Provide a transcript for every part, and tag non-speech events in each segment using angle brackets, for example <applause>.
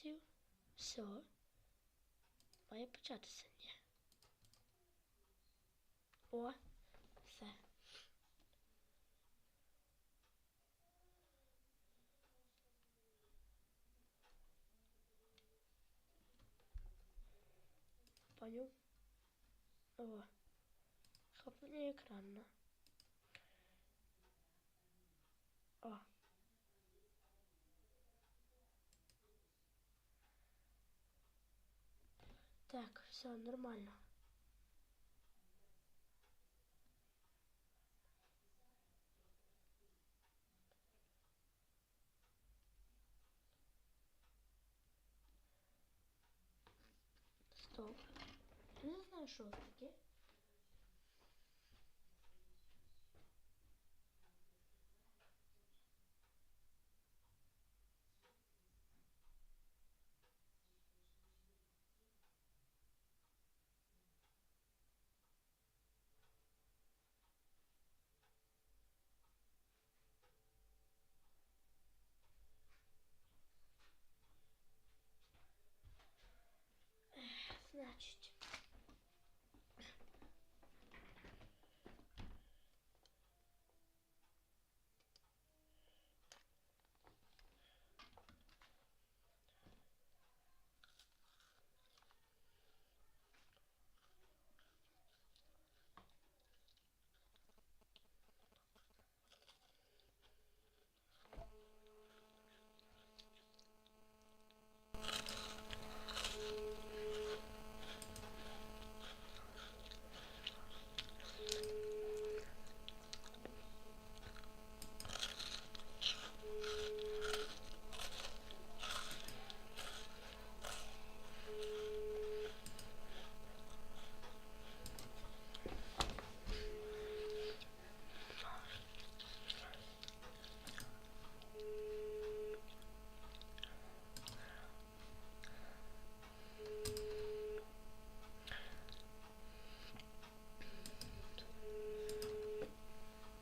трансляцію. Все. Має початися. Ні. О, все. Понял? О. Хлопнули екран, на. О. Так, все нормально. Стоп. Я не знаю, це таке.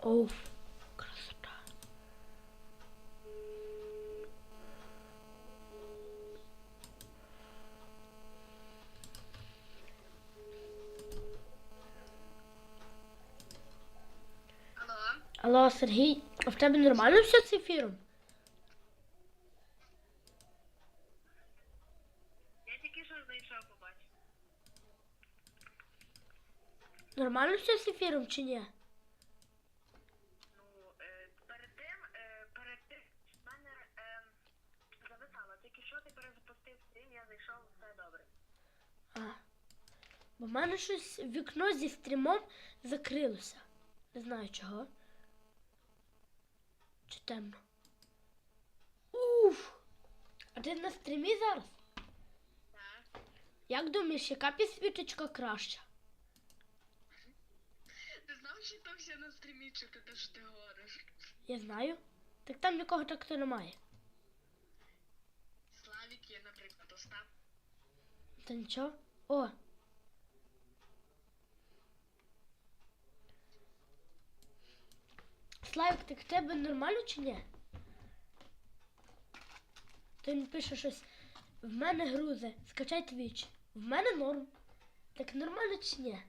Оу, красота. Алло, Алло, Сергій, а в тебе нормально все з ефіром? я тільки що зайшов побачив. Нормально все з ефіром чи ні? Ну, е, перед тим, е, перед тим в мене е, зависало. Тільки що ти перезапустив стрім, я зайшов, все добре. А. Бо в мене щось вікно зі стрімом закрилося. Не знаю чого. Чи темно. Уф! А ти на стрімі зараз? Так. Як думаєш, яка підсвіточка краща? Ти знав, що то все на стрімі, чи ти те, що ти говориш? Я знаю. Так там нікого так то немає. Славік є, наприклад, Остап. Та нічого. О. Славик, так в тебе нормально чи ні? Він пише щось. В мене грузи. Скачай твіч. В мене норм. Так нормально чи ні?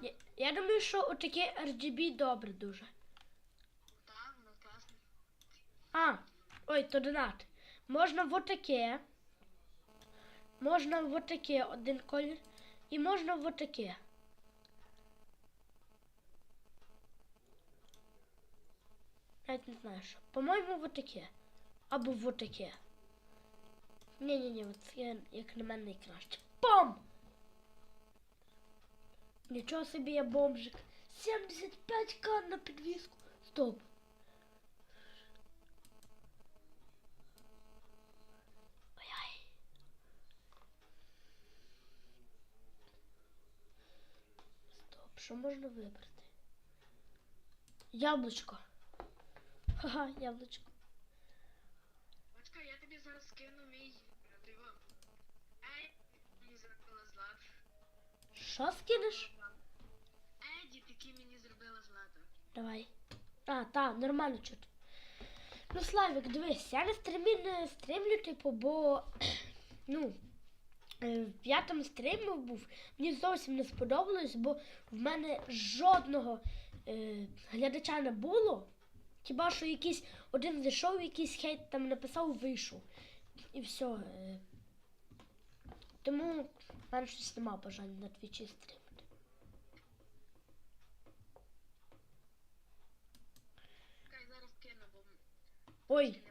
Я, я думаю, що отаке RGB добре дуже. Так, ну класно. А, ой, то донат. Можна вот таке. Можна вот таке один колір. І можна вот таке. Навіть не знаю що. По-моєму, вот таке. Або вот таке. Ні-ні-ні, це як на мене найкраще. Бом! Нічого собі я бомжик. 75к на підвіску. Стоп. Ой-ой. Стоп, що можна вибрати? Яблучко. Ха-ха, яблучко. Бачка, я тобі зараз скину мій диво. Ей, мені зробила злат. Що скинеш? Еді, таки мені зробила злато. Давай. А, так, нормально чути. Ну, Славік, дивись, я не стрімлю, типу, бо <clears throat> ну, в п'ятому стрімі був. Мені зовсім не сподобалось, бо в мене жодного е, глядача не було. Хіба що якийсь один зайшов, якийсь хейт там написав, вийшов. І все. Е. Тому в мене щось нема бажання на твічі бо Ой,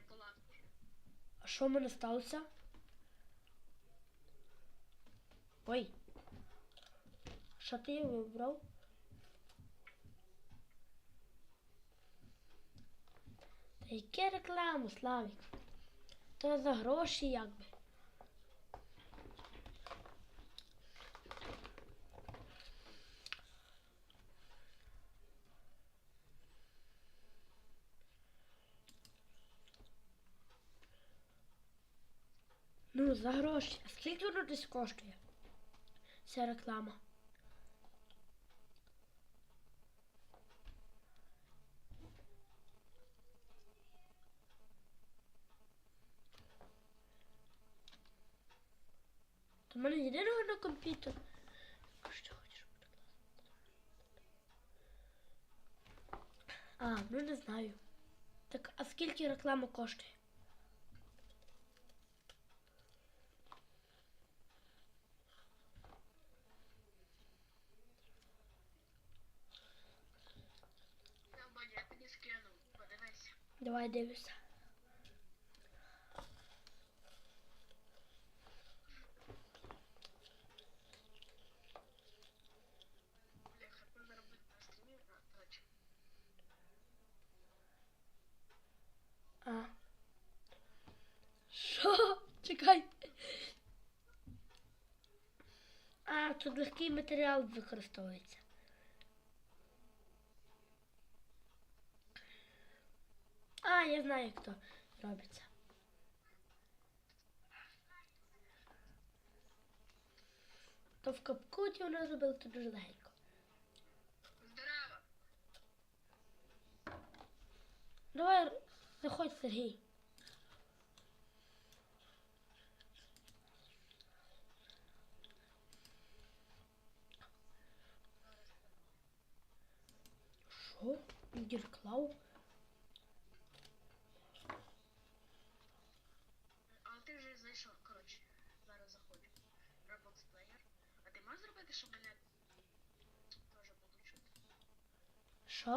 а що в мене сталося? Ой. Що ти вибрав? Та яке рекламу, Славік? То за гроші якби. Ну, за гроші. А скільки воно десь коштує? Ця реклама. То мене єдиного на комп'ютер. Що хочеш? А, ну не знаю. Так, а скільки реклама коштує? Я Бодя, я тобі скину, подивися. Давай точно. А. Що? Чекай. А, тут легкий матеріал використовується. А, я знаю, як то робиться. То в капкуті вона зробила то дуже легенько. Здорово! Давай, заходь, Сергій. Що? Дірклав? Зайшов, коротше, зараз заходжу. Roblox Player. А ти можеш зробити, щоб мене теж було чути? Що?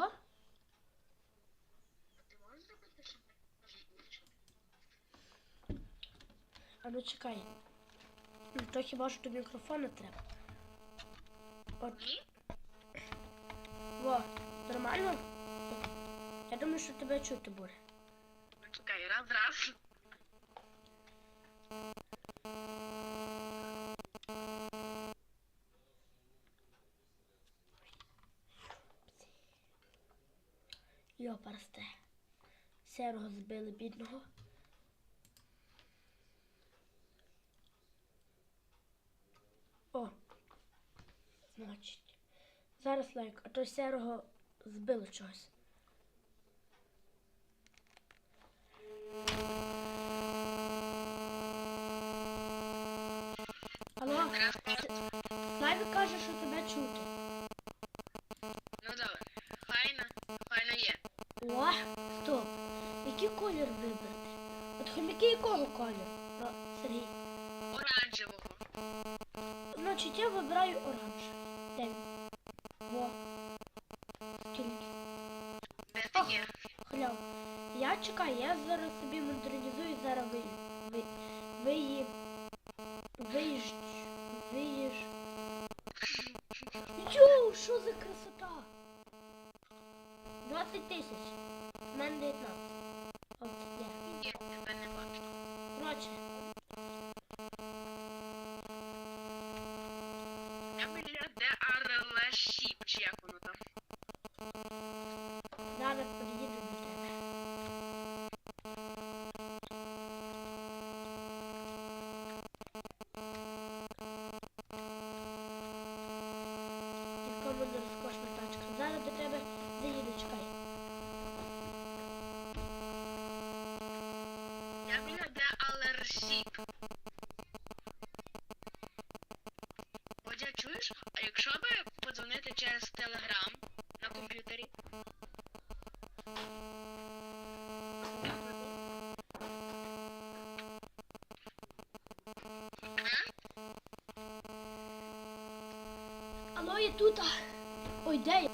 А ти можеш зробити, щоб мене теж було чути? А ну чекай. Ну, То хіба що до мікрофона треба. От, Ні? во, нормально? Я думаю, що тебе чути буде. Ну чекай, раз, раз. Йопарсте. Серого збили бідного. О. Значить. Зараз лайк, а то серого збило чогось. Алло, Раз, каже, що тебе чути. Ну добре. Файно, файно є. О, стоп. Який колір вибрати? От хомяки якого кольору? О, Сергій. Оранжевого. Значить, я вибираю оранж. Де він? Во. Скільки? Де ти є? Хляв. Я чекаю, я зараз собі модернізую, зараз ви, ви, ви її, виїж, 20 тисяч. У мене 19. От. Ні, тебе не бачу. Коротше, Я біля Арлашіп, чи як воно там. зараз приїду до тебе. Яка в розкошна тачка. Зараз до тебе заїду, чекай. Алло, я тут.